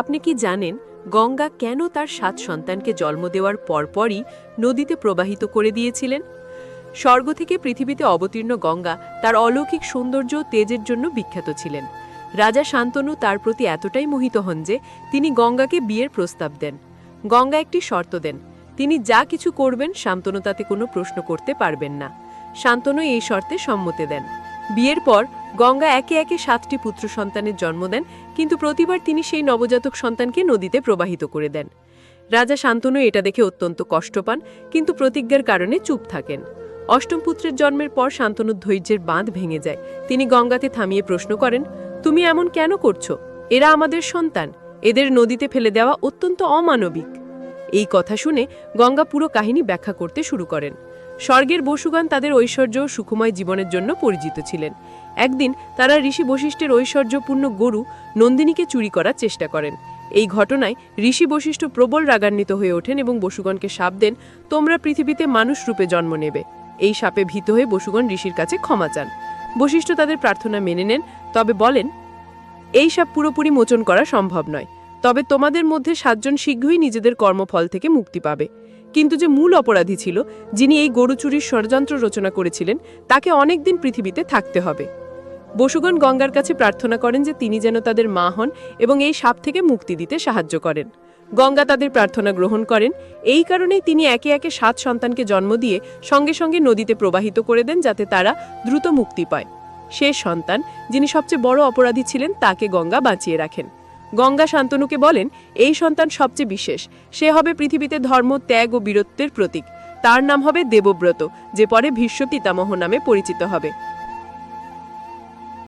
আপনি কি জানেন গঙ্গা কেন তার সাত সন্তানকে জন্ম দেওয়ার পরপরই নদীতে প্রবাহিত করে দিয়েছিলেন? স্বর্গ থেকে পৃথিবীতে অবতীর্ণ গঙ্গা তার অলৌকিক সৌন্দর্য তেজের জন্য বিখ্যাত ছিলেন। রাজা শান্তনু তার প্রতি এতটাই মোহিত হন যে তিনি গঙ্গাকে বিয়ের প্রস্তাব দেন। গঙ্গা একটি শর্ত দেন, তিনি যা কিছু করবেন শান্তনু তাতে কোনো প্রশ্ন করতে পারবেন না। শান্তনু এই শর্তে সম্মতি দেন। বিয়ের পর গঙ্গা একে একে সাতটি পুত্র সন্তানের জন্ম দেন, কিন্তু প্রতিবার তিনি সেই নবজাতক সন্তানকে নদীতে প্রবাহিত করে দেন। রাজা শান্তনু এটা দেখে অত্যন্ত কষ্ট পান, কিন্তু প্রতিজ্ঞার কারণে চুপ থাকেন। অষ্টম পুত্রের জন্মের পর শান্তনুর ধৈর্যের বাঁধ ভেঙে যায়। তিনি গঙ্গাতে থামিয়ে প্রশ্ন করেন, তুমি এমন কেন করছ? এরা আমাদের সন্তান। এদের নদীতে ফেলে দেওয়া অত্যন্ত অমানবিক। এই কথা শুনে গঙ্গা পুরো কাহিনী ব্যাখ্যা করতে শুরু করেন। স্বর্গের বসুগান তাদের ঐশ্বর্য সুখময় জীবনের জন্য পরিচিত ছিলেন। একদিন তারা ঋষি বশিষ্ঠের ঐশ্বর্যপূর্ণ গরু নন্দিনীকে চুরি করার চেষ্টা করেন। এই ঘটনায় ঋষি বশিষ্ঠ প্রবল রাগান্বিত হয়ে ওঠেন এবং বসুগণকে সাপ দেন, তোমরা পৃথিবীতে মানুষ রূপে জন্ম নেবে। এই সাপে ভীত হয়ে বসুগণ ঋষির কাছে ক্ষমা চান। বশিষ্ঠ তাদের প্রার্থনা মেনে নেন, তবে বলেন, এই সাপ পুরোপুরি মোচন করা সম্ভব নয়। তবে তোমাদের মধ্যে সাতজন শীঘ্রই নিজেদের কর্মফল থেকে মুক্তি পাবে। কিন্তু যে মূল অপরাধী ছিল, যিনি এই গরু চুরির ষড়যন্ত্র রচনা করেছিলেন, তাকে অনেকদিন পৃথিবীতে থাকতে হবে। বসুগণ গঙ্গার কাছে প্রার্থনা করেন যে তিনি যেন তাদের মা হন এবং এই সাপ থেকে মুক্তি দিতে সাহায্য করেন। গঙ্গা তাদের প্রার্থনা গ্রহণ করেন। এই কারণেই তিনি একে একে সাত সন্তানকে জন্ম দিয়ে সঙ্গে সঙ্গে নদীতে প্রবাহিত করে দেন যাতে তারা দ্রুত মুক্তি পায়। শেষ সন্তান, যিনি সবচেয়ে বড় অপরাধী ছিলেন, তাকে গঙ্গা বাঁচিয়ে রাখেন। গঙ্গা শান্তনুকে বলেন, এই সন্তান সবচেয়ে বিশেষ। সে হবে পৃথিবীতে ধর্ম, ত্যাগ ও বীরত্বের প্রতীক। তার নাম হবে দেবব্রত, যে পরে ভীষ্ম পিতামহ নামে পরিচিত হবে।